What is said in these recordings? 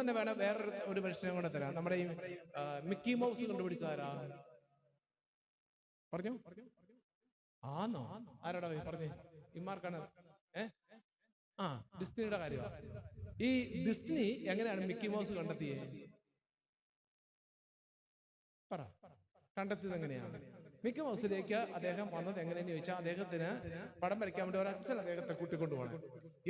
തന്നെ വേണം വേറൊരു ഒരു മനുഷ്യനെ കൂടെ തരാം. നമ്മുടെ ഈ മിക്കി മൗസ് കണ്ടുപിടിച്ചതാരാ പറഞ്ഞു? ആന്നോ? ആരാടാ പറഞ്ഞു? ഇമാർക്കാണ് ഏ? ആ ഡിസ്നിയുടെ കാര്യമാണ് ഈ ഡിസ്നി എങ്ങനെയാണ് മിക്കി മൗസ് കണ്ടെത്തിയേ? പറ. കണ്ടെത്തിയത് എങ്ങനെയാണ് മിക്കി മൗസിലേക്ക് അദ്ദേഹം വന്നത് എങ്ങനെയെന്ന് ചോദിച്ചാൽ അദ്ദേഹത്തിന് പടം വരയ്ക്കാൻ വേണ്ടി ഒരു അച്ഛൻ അദ്ദേഹത്തെ കൂട്ടിക്കൊണ്ടു പോകണം.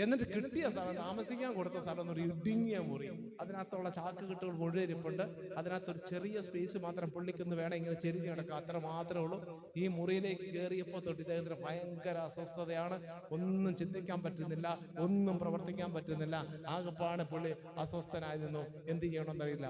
എന്നിട്ട് കിട്ടിയ സ്ഥലം താമസിക്കാൻ കൊടുത്ത സ്ഥലം ഒരു ഇടുങ്ങിയ മുറി. അതിനകത്തുള്ള ചാക്ക് കെട്ടുകൾ മുഴുവൻ ഇരിപ്പുണ്ട്. അതിനകത്ത് ഒരു ചെറിയ സ്പേസ് മാത്രം പുള്ളിക്കൊന്ന് വേണം ഇങ്ങനെ ചെരിഞ്ഞ് കിടക്കുക അത്ര മാത്രമേ ഉള്ളൂ. ഈ മുറിയിലേക്ക് കയറിയപ്പോൾ തൊട്ട് ഇദ്ദേഹത്തിന് ഭയങ്കര അസ്വസ്ഥതയാണ്. ഒന്നും ചിന്തിക്കാൻ പറ്റുന്നില്ല. ഒന്നും പ്രവർത്തിക്കാൻ പറ്റുന്നില്ല. ആകെപ്പാണ് പുള്ളി അസ്വസ്ഥനായി നിന്നു. എന്ത് ചെയ്യണമെന്നറിയില്ല.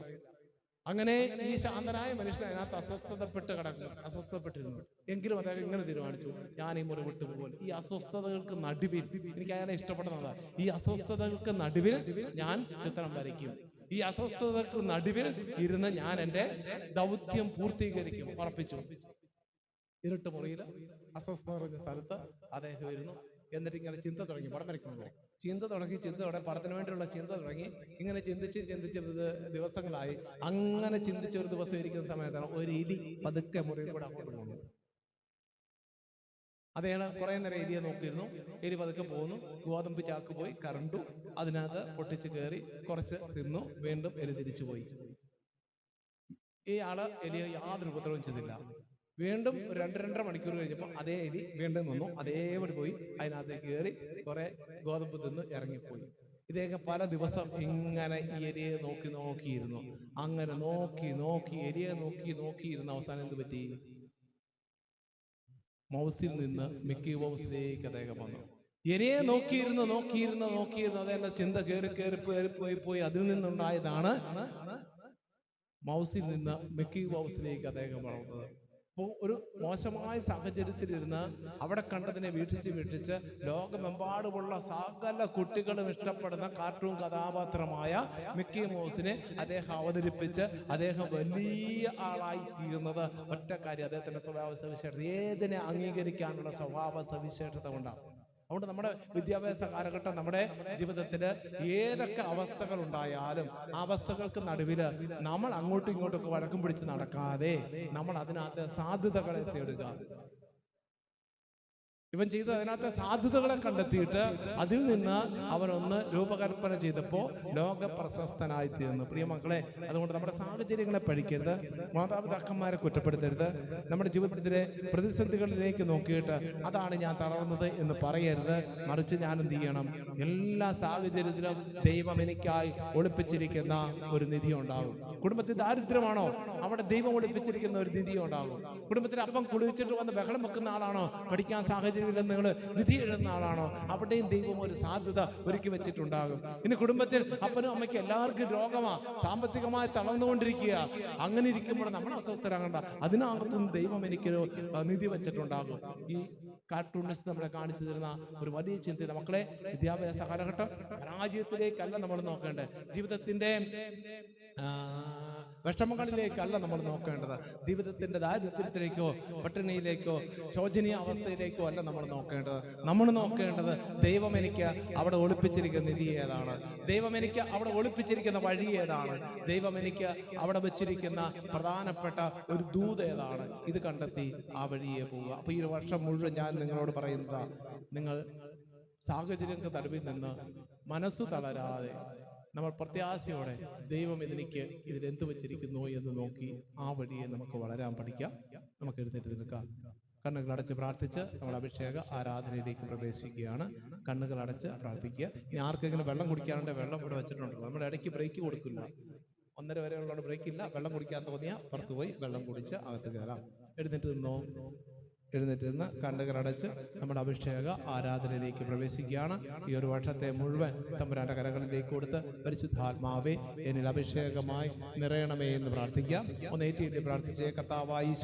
അങ്ങനെ ഈ ശാന്തനായ മനുഷ്യൻ അതിനകത്ത് അസ്വസ്ഥതപ്പെട്ട് കിടക്കുന്നു. അസ്വസ്ഥപ്പെട്ടിരുന്നു. എങ്കിലും അദ്ദേഹം ഇങ്ങനെ തീരുമാനിച്ചു ഞാൻ ഈ മുറി വിട്ടു ഈ അസ്വസ്ഥതകൾക്ക് നടുവിൽ എനിക്ക് അയാളെ ഇഷ്ടപ്പെടുന്നതാ. ഈ അസ്വസ്ഥതകൾക്ക് നടുവിൽ ഞാൻ ചിത്രം വരയ്ക്കും. ഈ അസ്വസ്ഥതകൾക്ക് നടുവിൽ ഇരുന്ന് ഞാൻ എന്റെ ദൗത്യം പൂർത്തീകരിക്കും. ഉറപ്പിച്ചു. ഇരുട്ട് മുറിയിൽ അസ്വസ്ഥത പറഞ്ഞ സ്ഥലത്ത് അദ്ദേഹം ഇരുന്നു. എന്നിട്ട് ഇങ്ങനെ ചിന്ത തുടങ്ങി പടം വരയ്ക്കുമ്പോൾ ചിന്ത തുടങ്ങി ചിന്ത തുടങ്ങി പടത്തിന് വേണ്ടിയുള്ള ചിന്ത തുടങ്ങി. ഇങ്ങനെ ചിന്തിച്ച് ചിന്തിച്ച് ദിവസങ്ങളായി. അങ്ങനെ ചിന്തിച്ച ഒരു ദിവസം ഇരിക്കുന്ന സമയത്താണ് ഒരു ഇലി പതുക്കെ മുറിയിൽ കൂടെ അങ്ങോട്ട് പോകുന്നു അദ്ദേഹം കുറെ നേരം എലിയെ നോക്കിയിരുന്നു. എലി പതുക്കെ പോകുന്നു. ഗോതമ്പ് ചാക്ക് പോയി കറണ്ടു അതിനകത്ത് പൊട്ടിച്ച് കയറി കുറച്ച് തിന്നു. വീണ്ടും എലി തിരിച്ചു പോയി. ഈ ആൾ എലിയെ യാതൊരു ഉപദ്രവം ചെയ്തില്ല. വീണ്ടും രണ്ട് രണ്ടര മണിക്കൂർ കഴിഞ്ഞപ്പോൾ അതേ എലി വീണ്ടും വന്നു. അതേപടി പോയി. അതിനകത്ത് കയറി കുറെ ഗോതമ്പ് തിന്ന് ഇറങ്ങിപ്പോയി. ഇദ്ദേഹം പല ദിവസം ഇങ്ങനെ ഈ എരിയെ നോക്കി നോക്കിയിരുന്നു. അങ്ങനെ നോക്കി നോക്കി എരിയെ നോക്കി നോക്കിയിരുന്ന അവസാനം എന്ത് പറ്റി? മൗസിൽ നിന്ന് മിക്കി മൗസിലേക്ക് അദ്ദേഹം വന്നു. എരിയെ നോക്കിയിരുന്നു നോക്കിയിരുന്നു നോക്കിയിരുന്നു. അതെന്നെ ചിന്ത കയറി കയറി കയറി പോയി പോയി അതിൽ നിന്നുണ്ടായതാണ് മൗസിൽ നിന്ന് മിക്കി മൗസിലേക്ക് അദ്ദേഹം വളർന്നത്. ഒരു മോശമായ സാഹചര്യത്തിലിരുന്ന് അവിടെ കണ്ടതിനെ വീക്ഷിച്ച് വീക്ഷിച്ച് ലോകമെമ്പാടുമുള്ള സകല കുട്ടികളും ഇഷ്ടപ്പെടുന്ന കാർട്ടൂൺ കഥാപാത്രമായ മിക്കി മോസിനെ അദ്ദേഹം അവതരിപ്പിച്ച് അദ്ദേഹം വലിയ ആളായി തീരുന്നത് ഒറ്റ കാര്യം. അദ്ദേഹത്തിന്റെ സ്വഭാവ സവിശേഷത ഏതിനെ അംഗീകരിക്കാനുള്ള സ്വഭാവ സവിശേഷത കൊണ്ടാണ്. അതുകൊണ്ട് നമ്മുടെ വിദ്യാഭ്യാസ കാലഘട്ടം നമ്മുടെ ജീവിതത്തിൽ ഏതൊക്കെ അവസ്ഥകൾ ഉണ്ടായാലും ആ അവസ്ഥകൾക്ക് നടുവിൽ നമ്മൾ അങ്ങോട്ടും ഇങ്ങോട്ടും ഒക്കെ വഴക്കം പിടിച്ച് നടക്കാതെ നമ്മൾ അതിനകത്ത് സാധ്യതകളെ തേടുക. ഇവൻ ചെയ്ത അതിനകത്തെ സാധ്യതകളെ കണ്ടെത്തിയിട്ട് അതിൽ നിന്ന് അവനൊന്ന് രൂപകൽപ്പന ചെയ്തപ്പോൾ ലോക പ്രശസ്തനായി തീർന്നു. പ്രിയ മക്കളെ അതുകൊണ്ട് നമ്മുടെ സാഹചര്യങ്ങളെ പഠിക്കരുത്. മാതാപിതാക്കന്മാരെ കുറ്റപ്പെടുത്തരുത്. നമ്മുടെ ജീവിതത്തിലെ പ്രതിസന്ധികളിലേക്ക് നോക്കിയിട്ട് അതാണ് ഞാൻ തളർന്നത് എന്ന് പറയരുത്. മറിച്ച് ഞാൻ എന്ത് ചെയ്യണം? എല്ലാ സാഹചര്യത്തിലും ദൈവം എനിക്കായി ഒളിപ്പിച്ചിരിക്കുന്ന ഒരു നിധി ഉണ്ടാകും. കുടുംബത്തിൽ ദാരിദ്ര്യമാണോ? അവിടെ ദൈവം ഒളിപ്പിച്ചിരിക്കുന്ന ഒരു നിധി ഉണ്ടാകും. കുടുംബത്തിൽ അപ്പം കുളിച്ചിട്ട് വന്ന് ബഹളം വെക്കുന്ന ആളാണോ? പഠിക്കാൻ സാഹചര്യമില്ലെന്ന് നിങ്ങൾ നിധി എഴുതുന്ന ആളാണോ? അവിടെയും ദൈവം ഒരു സാധ്യത ഒരുക്കി വെച്ചിട്ടുണ്ടാകും. ഇനി കുടുംബത്തിൽ അപ്പനും അമ്മയ്ക്ക് എല്ലാവർക്കും രോഗമാ സാമ്പത്തികമായി തളർന്നുകൊണ്ടിരിക്കുക. അങ്ങനെ ഇരിക്കുമ്പോൾ നമ്മൾ അസ്വസ്ഥരാകണ്ട. അതിനകത്തും ദൈവം എനിക്കൊരു നിധി വെച്ചിട്ടുണ്ടാകും. ഈ കാർട്ടൂണിസ്റ്റ് നമ്മളെ കാണിച്ചു തരുന്ന ഒരു വലിയ ചിന്ത മക്കളെ വിദ്യാഭ്യാസ കാലഘട്ടം പരാജയത്തിലേക്കല്ല നമ്മൾ നോക്കേണ്ടത്. ജീവിതത്തിന്റെ വിഷമങ്ങളിലേക്കല്ല നമ്മൾ നോക്കേണ്ടത്. ജീവിതത്തിന്റെ ദാരിദ്ര്യത്തിലേക്കോ പട്ടിണിയിലേക്കോ ശോചനീയ അവസ്ഥയിലേക്കോ അല്ല നമ്മൾ നോക്കേണ്ടത്. നമ്മൾ നോക്കേണ്ടത് ദൈവം എനിക്ക് അവിടെ ഒളിപ്പിച്ചിരിക്കുന്ന നിധി ഏതാണ്? ദൈവം എനിക്ക് അവിടെ ഒളിപ്പിച്ചിരിക്കുന്ന വഴി ഏതാണ്? ദൈവം എനിക്ക് അവിടെ വെച്ചിരിക്കുന്ന പ്രധാനപ്പെട്ട ഒരു ദൂത് ഏതാണ്? ഇത് കണ്ടെത്തി ആ വഴിയെ പോവുക. അപ്പൊ ഈ ഒരു വർഷം മുഴുവൻ ഞാൻ നിങ്ങളോട് പറയുന്നത് നിങ്ങൾ സാഹചര്യങ്ങൾക്ക് തടവിൽ നിന്ന് മനസ്സു തളരാതെ നമ്മൾ പ്രത്യാശയോടെ ദൈവം ഇതിലേക്ക് ഇതിലെന്ത് വെച്ചിരിക്കുന്നു എന്ന് നോക്കി ആ വഴിയെ നമുക്ക് വളരാൻ പഠിക്കാം. നമുക്ക് എഴുന്നേറ്റ് നിൽക്കാം. കണ്ണുകൾ അടച്ച് പ്രാർത്ഥിച്ച് നമ്മൾ അഭിഷേക ആരാധനയിലേക്ക് പ്രവേശിക്കുകയാണ്. കണ്ണുകൾ അടച്ച് പ്രാർത്ഥിക്കുക. ഇനി ആർക്കെങ്കിലും വെള്ളം കുടിക്കാറുണ്ട് വെള്ളം ഇവിടെ വെച്ചിട്ടുണ്ട് നമ്മൾ ഇടയ്ക്ക് ബ്രേക്ക് കൊടുക്കില്ല. ഒന്നര വരെ ഉള്ള ബ്രേക്ക് ഇല്ല. വെള്ളം കുടിക്കാൻ തോന്നിയാൽ പുറത്തുപോയി വെള്ളം കുടിച്ച് അകത്ത് കയറാം. എഴുന്നേറ്റ് നിന്നോ? എഴുന്നേറ്റ് നിന്ന് നമ്മുടെ അഭിഷേക ആരാധനയിലേക്ക് പ്രവേശിക്കുകയാണ്. ഈ ഒരു വർഷത്തെ മുഴുവൻ തമ്പുരാന്റെ കരകളിലേക്ക് കൊടുത്ത് പരിശുദ്ധാത്മാവെ എന്നിൽ അഭിഷേകമായി നിറയണമേ എന്ന് പ്രാർത്ഥിക്കാം. ഒന്ന് ഏറ്റിയിട്ട് പ്രാർത്ഥിച്ചേ കർത്താവായി